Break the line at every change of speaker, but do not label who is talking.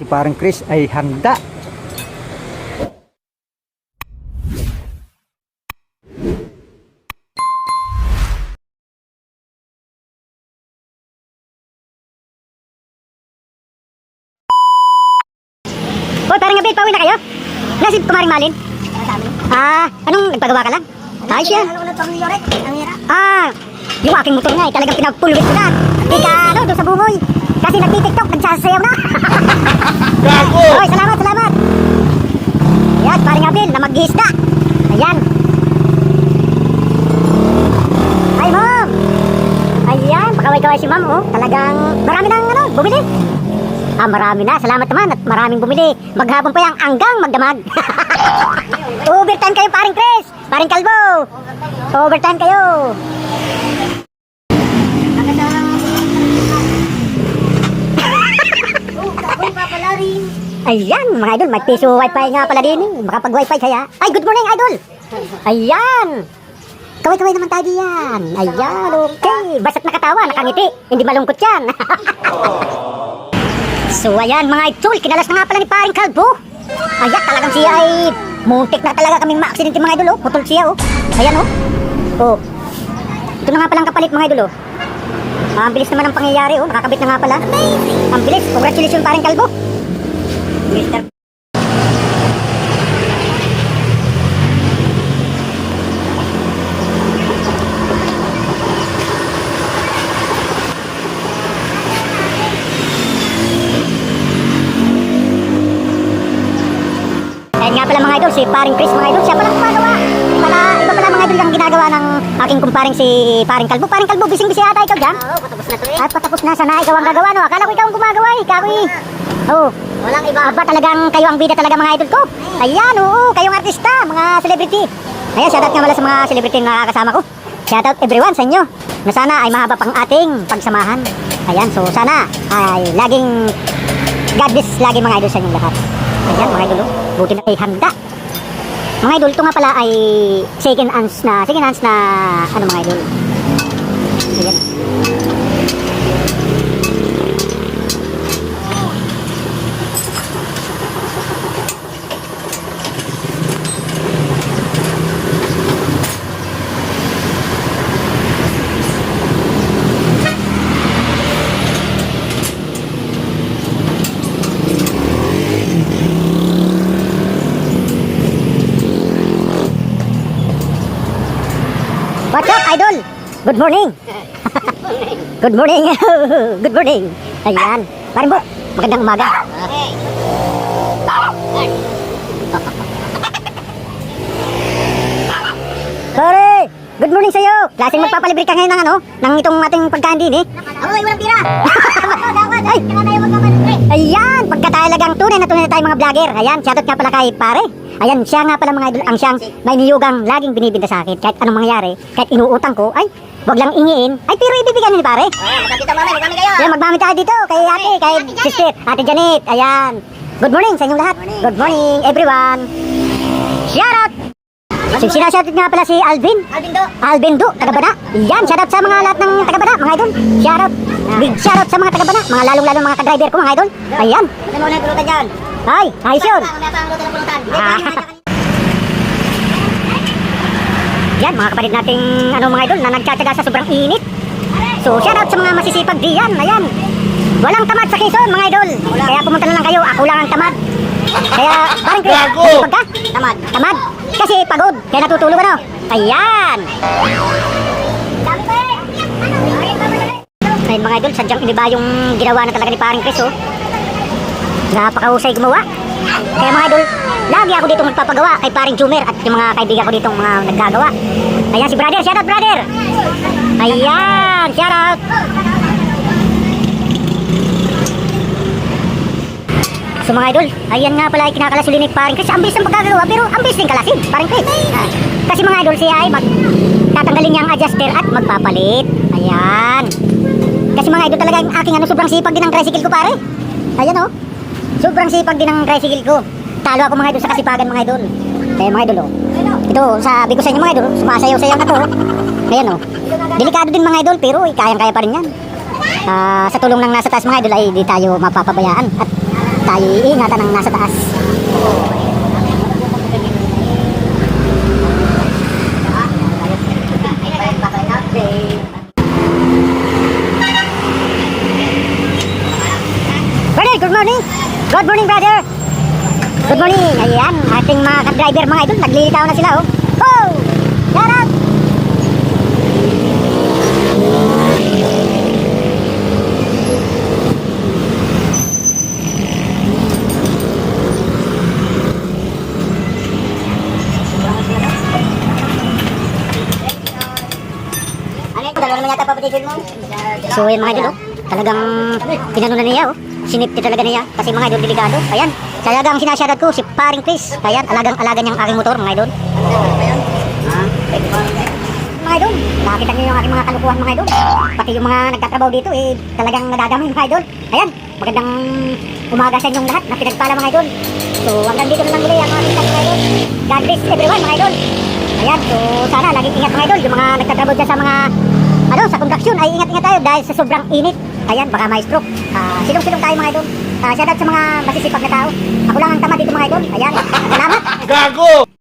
Si parang Chris ay handa.
Hoy, parang gabi, pauwi na kayo? Nasi kumaring malin? Ah, anong nagpagawa ka lang? Ayos yan. Ah, yung aking motor nga eh, talagang pinagpulwit ko na. Ika, ano, doon sa bungoy. Kasi nagtitiktok, nagsasayaw na.
Gago!
Hoy, salamat, salamat. Yan, paring Abil, na mag-isda. Ayan. Ay, ma'am. Ayan, pakaway-kaway si ma'am, oh. Talagang marami nang, ano, bumili. Ah, marami na. Salamat naman at maraming bumili. Maghapon pa yung anggang magdamag. Overtime kayo, paring Chris. Paring Kalbo. Overtime kayo. Ayan, mga idol, may piso wifi nga pala din eh. Makapag-wifi kaya. Ay, good morning, idol! Ayan! Kaway-kaway naman tayo diyan. Ayan, okay. Basta't nakatawa, nakangiti. Hindi malungkot yan. so, ayan, mga idol, kinalas na nga pala ni paring Kalbo. Ayan, talagang siya ay muntik na talaga kaming ma-accident mga idol, oh. Putol siya, oh. Ayan, oh. Oh. Ito na nga palang kapalit, mga idol, oh. Ah, ang bilis naman ang pangyayari, oh. Nakakabit na nga pala. Ang bilis. Congratulations, paring Kalbo. Mr. Ayan nga pala mga idol, si paring Chris mga idol, siya pala gumagawa. Idol ang ginagawa ng aking kumparing si paring Kalbo. Paring Kalbo, bising-bisi ata ikaw dyan.
Oo, patapos na to eh.
Ay, patapos na. Sana ikaw ang gagawa, no? Akala ko ikaw ang gumagawa, eh. Ikaw, eh. Oo.
Walang iba.
Aba, talagang kayo ang bida talaga mga idol ko. Ayan, oo. Kayong artista, mga celebrity. Ayan, shoutout nga pala sa mga celebrity na nakakasama ko. Shoutout everyone sa inyo. Na sana ay mahaba pang ating pagsamahan. Ayan, so sana ay laging God bless lagi mga idol sa inyong lahat. Ayan, mga idol, oh. buti na ay handa. Mga idol, ito nga pala ay second hands na, second hands na, ano mga idol. What's up, idol? Good morning. Good morning. Good morning. Ayan. Parin po, magandang umaga. Pare, good morning sa'yo. Klaseng magpapalibre ka ngayon ng ano, ng itong ating pagkain din eh.
Ako ay walang pira.
Ay. Ayan, pagka talagang tunay na tunay na tayo mga vlogger. Ayan, shoutout nga pala kay pare. Ayan, siya nga pala mga idol, ang siyang may niyugang laging binibinta sa akin. Kahit anong mangyari, kahit inuutang ko, ay, wag lang ingiin. Ay, pero ibibigyan ni pare.
Ah, magkakita mamay. Magkami kayo.
Ayan, magmamit tayo dito kay ate, kay sister, ate Janet. Ayan. Good morning sa inyong lahat. Good morning, everyone. Shoutout! So, sinashoutout nga pala si Alvin.
Albindo.
Alvin Du, taga-bana. Yan, shoutout sa mga lahat ng taga-bana, mga idol. Shoutout. Big shoutout sa mga taga-bana, mga lalong-lalo mga ka-driver ko, mga idol. Ayan.
Ano mo na pulutan dyan?
Ay, ayos yun. Yan, mga kapatid nating ano mga idol na nagtsatsaga sa sobrang init. So, shoutout sa mga masisipag diyan. Ayan. Walang tamad sa Quezon, mga idol. Kaya pumunta na lang kayo. Ako lang ang tamad. Kaya, parang
Gago!
masipag ka?
Tamad.
Tamad. Kasi pagod. Kaya natutulog ano. Ayan.
Ayun
mga idol, sadyang iniba yung ginawa na talaga ni paring Chris, oh. Napakahusay gumawa. Kaya mga idol, lagi ako dito magpapagawa kay paring Jumer at yung mga kaibigan ko dito mga naggagawa. Ayan si brother, shout out brother! Ayan, shout out! So mga idol, ayan nga pala ay kinakalasuli ni paring Chris. Ang bilis ng pagkagawa pero ang bilis din kalasin, paring Chris. Kasi mga idol, siya ay mag tatanggalin niya ang adjuster at magpapalit. Ayan. Kasi mga idol talaga ang aking ano, sobrang sipag din ng tricycle ko pare. Ayan oh. Sobrang sipag din ng tricycle ko. Talo ako mga idol sa kasipagan mga idol. Kaya mga idol oh. Ito, sabi ko sa inyo mga idol, sumasayaw-sayaw na to. oh. Ayan oh. Delikado din mga idol pero eh, kayang-kaya pa rin yan. Ah, sa tulong ng nasa taas mga idol ay di tayo mapapabayaan. At tayo iingatan ng nasa taas. Brother, good morning. Good morning, brother. Good morning. Ayan, ating mga ka-driver mga idol, naglilitaw na sila, oh. Oh!
Mo.
So, ayan mga idol, oh. Talagang tinano na niya, oh. Sinipti talaga niya. Kasi mga idol, delikado. Ayan, talagang sinasyarat ko si Paring Chris. Ayan, alagang-alaga niyang aking motor, mga idol. Mga idol, nakakita niyo yung aking mga kalukuhan, mga idol. Pati yung mga nagtatrabaho dito, eh, talagang nadadami, mga idol. Ayan, magandang umaga sa inyong lahat na pinagpala, mga idol. So, hanggang dito na lang muli ang aking mga idol. God bless everyone, mga idol. Ayan, so sana laging ingat mga idol. Yung mga nagtatrabaho dyan sa mga ano, sa construction ay ingat-ingat tayo dahil sa sobrang init. Ayan, baka may stroke. Ah, silong-silong tayo mga idol. Ah, shout out sa mga masisipag na tao. Ako lang ang tama dito mga idol. Ayan, salamat.
Gago!